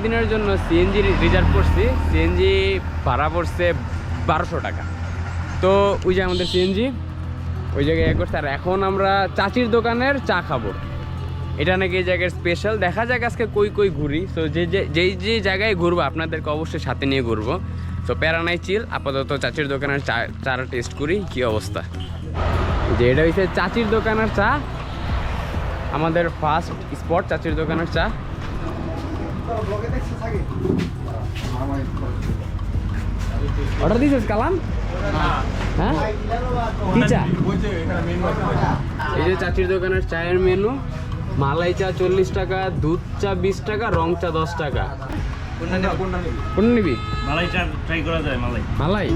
সারাদিনের জন্য CNG reserve করছি। সিএনজি ভাড়া পড়ছে বারোশো টাকা। তো ওই যে আমাদের সিএনজি ওই জায়গায় করছে আর এখন আমরা চাচির দোকানের চা খাব। এটা নাকি এই জায়গার স্পেশাল দেখা যাক আজকে কই কই ঘুরি। তো যে যে, যেই, যে জায়গায় ঘুরবো, আপনাদেরকে অবশ্যই সাথে নিয়ে ঘুরবো। তো প্যারানাই চিল। আপাতত চাচির দোকানের চা চাটা টেস্ট করি, কি অবস্থা। যে এটা হচ্ছে চাচির দোকানের চা। আমাদের ফার্স্ট স্পট চাচির দোকানের চা। অর্ডার দিয়েছিস কালাম? হ্যাঁ? কি চা? এই যে চাচির দোকানের চায়ের মেনু মালাই চা চল্লিশ টাকা দুধ চা বিশ টাকা রং চা দশ টাকা। কোন নিবি? মালাই চা ট্রাই করা যায় মালাই। মালাই?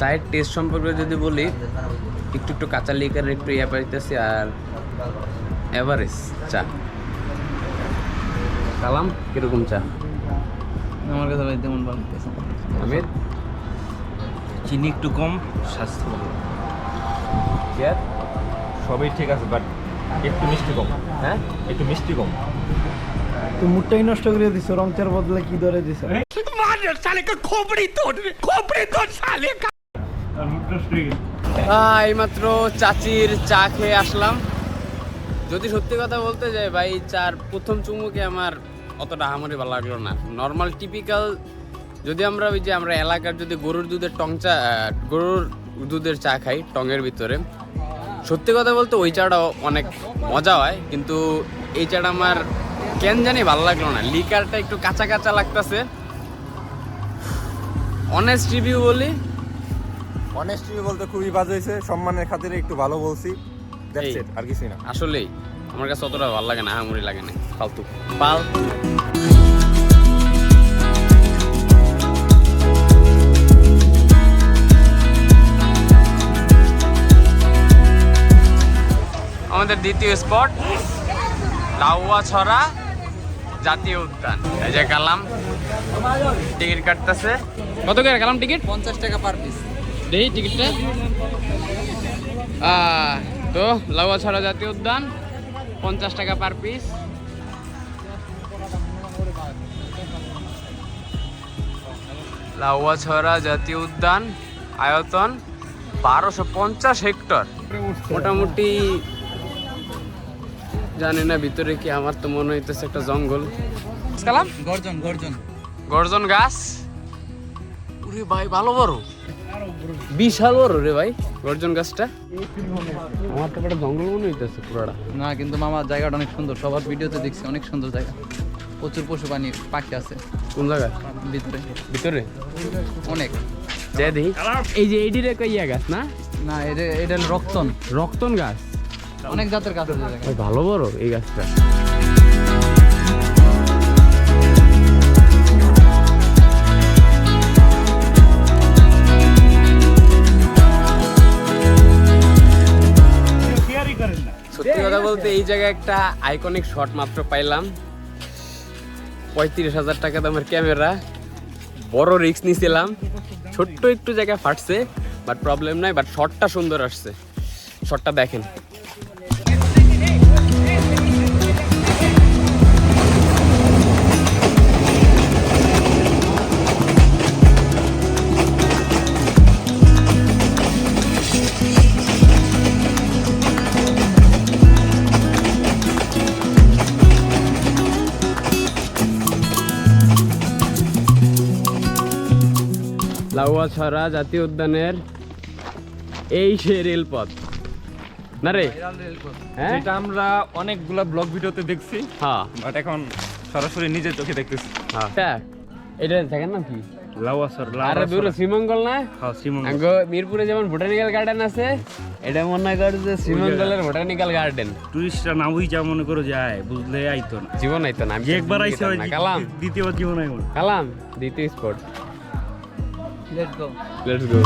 চায়ের টেস্ট সম্পর্কে যদি বলি একটু একটু কাঁচা লিকারের একটু ইয়ে পাইতেছি আর এভারেজ চা। কালাম কীরকম চা? আমার কাছে ভাই তেমন ভালো। আমির? চিনি একটু কম স্বাস্থ্য ভালো সবই ঠিক আছে বাট একটু মিষ্টি কম। হ্যাঁ? একটু মিষ্টি কম। তুই মুডটাই নষ্ট করে দিছ রং চার বদলে কি ধরে দিছ? এইমাত্র চাচির চা খেয়ে আসলাম। যদি সত্যি কথা বলতে যাই ভাই, চার প্রথম চুমুকে আমার অতটা হামারি ভালো লাগল না। নর্মাল টিপিক্যাল যদি আমরা ওই যে আমরা এলাকার যদি গরুর দুধের টং চা গরুর দুধের চা খাই টঙের ভিতরে, সত্যি কথা বলতে ওই চাটা অনেক মজা হয়, কিন্তু এই চাটা আমার কেন জানি ভালো লাগল না। লিকারটা একটু কাঁচা কাঁচা লাগতেছে। অনেস্ট রিভিউ বলি অনেস্টলি বলতে খুবই বাজে হয়েছে সম্মানের খাতিরে একটু ভালো বলছি। দ্যাটস ইট আর কিছুই না। আসলেই আমার কাছে অতটা ভালো লাগে না হামুড়ি লাগে না ফালতু। পাল। আমাদের দ্বিতীয় স্পট লাউয়া ছড়া জাতীয় উদ্যান। এই যে কালাম টিকিট কাটতেছে। কত করে কালাম টিকিট? পঞ্চাশ টাকা পার পিস দেই টিকিটটা। তো লাউয়াছড়া জাতীয় উদ্যান পঞ্চাশ টাকা পার পিস লাউয়াছড়া জাতীয় উদ্যান আয়তন বারোশো পঞ্চাশ হেক্টর। মোটামুটি জানি না ভিতরে কি আমার তো মনে হইতেছে একটা জঙ্গল। গর্জন গর্জন। গর্জন গাছ। ভাই ভালো বড়। বিশাল বড় রে ভাই গর্জন গাছটা। আমার তো একটা জঙ্গল মনে হইতেছে পুরোটা। না কিন্তু মামা জায়গাটা অনেক সুন্দর। সবার ভিডিওতে দেখছি অনেক সুন্দর জায়গা। প্রচুর পশু পানি পাখি আছে। কোন জায়গা? ভিতরে। ভিতরে? অনেক। দেখি এই যে এইটির একটা ইয়া গাছ না? না এটা এটা রক্তন। রক্তন গাছ। অনেক জাতের গাছ আছে। ভালো বড় এই গাছটা। বলতে এই জায়গায় একটা আইকনিক শট মাত্র পাইলাম। পঁয়ত্রিশ হাজার টাকা দামের ক্যামেরা। বড় রিক্স নিছিলাম। ছোট্ট একটু জায়গা ফাটছে বাট প্রবলেম নাই বাট শটটা সুন্দর আসছে। শটটা দেখেন। লাউয়াছড়া জাতীয় উদ্যানের এই সে রেলপথ। না রে? হ্যাঁ? যেটা আমরা অনেকগুলা ব্লগ ভিডিওতে দেখছি। হ্যাঁ। বাট এখন সরাসরি নিজের চোখে দেখতেছি। হ্যাঁ। এটা জায়গার নাম কি? আরে দূর শ্রীমঙ্গল না? হ্যাঁ মিরপুরে যেমন বোটানিক্যাল গার্ডেন আছে এটা মনে কর যে শ্রীমঙ্গলের বোটানিক্যাল গার্ডেন টুরিস্টরা না মনে করো যায় বুঝলে আইতো না। জীবন আইতো না আমি একবার জীবন আইসে গেতাম না। কালাম। দ্বিতীয়বার জীবন আইব কালাম দ্বিতীয় spot let's go let's go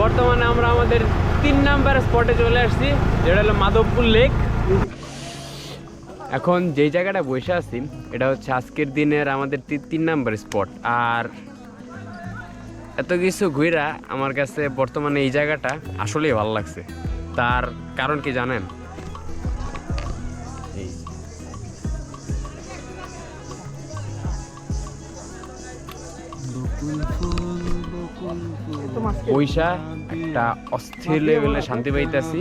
বর্তমানে আমরা আমাদের তিন নাম্বার স্পটে চলে আসছি যেটা হলো মাধবপুর লেক এখন যেই জায়গাটা বসে আছি এটা হচ্ছে আজকের দিনের আমাদের তিন নাম্বার স্পট আর এত কিছু ঘুরা আমার কাছে বর্তমানে এই জায়গাটা আসলেই ভালো লাগছে। তার কারণ কি জানেন? পয়সা একটা অস্থির লেভেলে শান্তি পাইতেছি।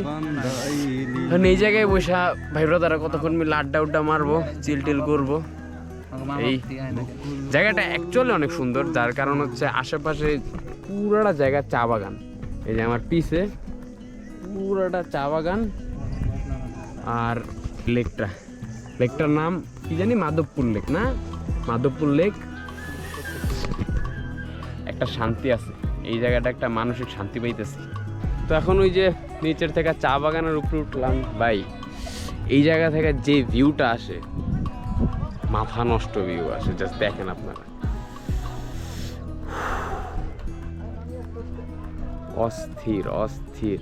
এখন এই জায়গায় বসা ভাই ব্রাদারা কতক্ষণ মিলে আড্ডা উড্ডা মারবো চিল টিল করব। এই জায়গাটা অ্যাকচুয়ালি অনেক সুন্দর, যার কারণ হচ্ছে আশেপাশে পুরাটা জায়গা চা বাগান। এই যে আমার পিছে পুরাটা চা বাগান আর লেকটা। লেকটার নাম কি জানি? মাধবপুর লেক, না? মাধবপুর লেক। একটা শান্তি আছে। এই জায়গাটা একটা মানসিক শান্তি পাইতেছে। তো এখন ওই যে নিচের থেকে চা বাগানের উপরে উঠলাম। ভাই এই জায়গা থেকে যে ভিউটা আসে মাথা নষ্ট ভিউ আসে জাস্ট দেখেন আপনারা। অস্থির অস্থির।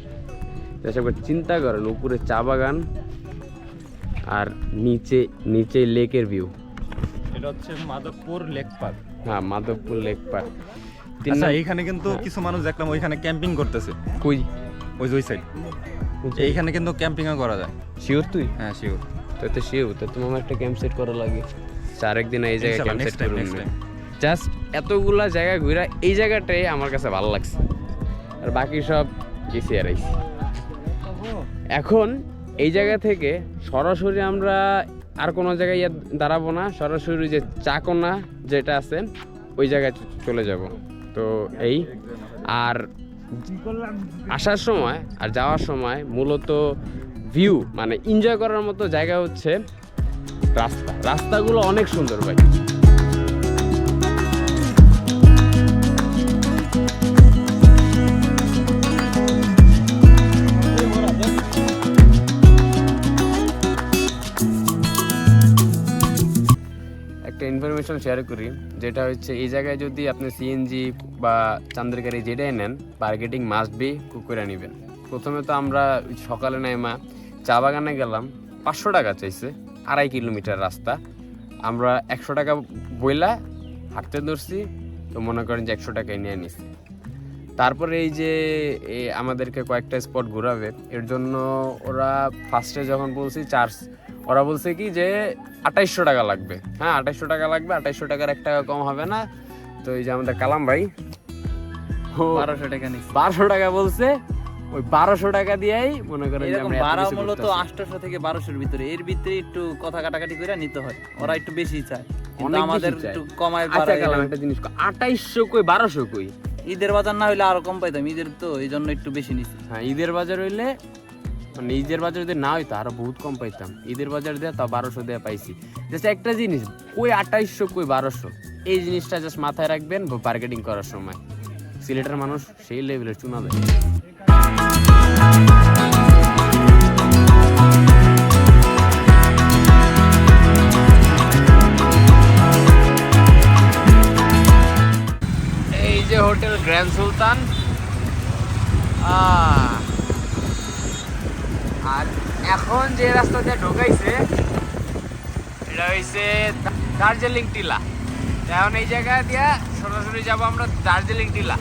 একবার চিন্তা করেন উপরে চা বাগান আর নিচে নিচে লেকের ভিউ এটা হচ্ছে মাধবপুর লেক পার্ক। হ্যাঁ মাধবপুর লেক পার্ক। আচ্ছা এইখানে কিন্তু কিছু মানুষ দেখলাম ওইখানে ক্যাম্পিং করতেছে। কই? ওই ওই সাইড এইখানে কিন্তু ক্যাম্পিংও করা যায়। শিওর তুই? হ্যাঁ শিওর তো তো শিওর তো তোমার একটা ক্যাম্প সেট করা লাগে। চার একদিন এই জায়গায় ক্যাম্প সেট time. জাস্ট এতগুলা জায়গা ঘুরা এই জায়গাটাই আমার কাছে ভালো লাগছে। আর বাকি সব গেছি আর। এখন এই জায়গা থেকে সরাসরি আমরা আর কোনো জায়গায় দাঁড়াবো না। সরাসরি যে চাকোনা যেটা আছে ওই জায়গায় চলে যাব। তো এই। আর আসার সময় আর যাওয়ার সময় মূলত ভিউ মানে এনজয় করার মতো জায়গা হচ্ছে রাস্তা। রাস্তাগুলো অনেক সুন্দর ভাই। ইনফরমেশন শেয়ার করি, যেটা হচ্ছে এই জায়গায় যদি আপনি সিএনজি বা চান্দের গাড়ি যেটাই নেন মার্কেটিং মাস্ট বি কুকুরা নেবেন। প্রথমে তো আমরা সকালে নেমা চা বাগানে গেলাম, পাঁচশো টাকা চাইছে, আড়াই কিলোমিটার রাস্তা। আমরা একশো টাকা বইলা হাঁটতে ধরছি, তো মনে করেন যে একশো টাকায় নিয়ে নিছি। তারপরে এই যে আমাদেরকে কয়েকটা স্পট ঘোরাবে, এর জন্য ওরা ফার্স্টে যখন বলছি চার্জ ওরা বলছে কি যে আঠাইশশো টাকা লাগবে। হ্যাঁ আঠাইশশো টাকা লাগবে আঠাইশশো টাকার এক টাকা কম হবে না। তো এই যে আমাদের কালাম ভাই বারোশো টাকা নিচ্ছে বারোশো টাকা বলছে ওই বারোশো টাকা দিয়েই মনে করেন ভাড়া মূলত আটশোশো থেকে বারোশোর ভিতরে। এর ভিতরে একটু কথা কাটাকাটি করে নিতে হয়। ওরা একটু বেশি চায়। কিন্তু আমাদের একটু কমায় আচ্ছা কালাম একটা জিনিস আঠাইশশো কই বারোশো কই? ঈদের বাজার না হইলে আরও কম পাইতাম। ঈদের তো এই জন্য একটু বেশি নিচ্ছি হ্যাঁ ঈদের বাজার হইলে মানে ঈদের বাজার যদি না হইতো আরও বহুত কম পাইতাম। ঈদের বাজার দেয়া তাও বারোশো দেয়া পাইছি। জাস্ট একটা জিনিস কই আঠাইশশো কই বারোশো। এই জিনিসটা জাস্ট মাথায় রাখবেন মার্কেটিং করার সময়। সিলেটের মানুষ সেই লেভেলের চুনা দেয়। এই যে হোটেল গ্র্যান্ড সুলতান। আহ, এখন যে রাস্তা দিয়ে ঢোকাইছে, এটা হইছে দার্জিলিং টিলা। এখন এই জায়গা দিয়া সরাসরি যাব আমরা দার্জিলিং টিলা।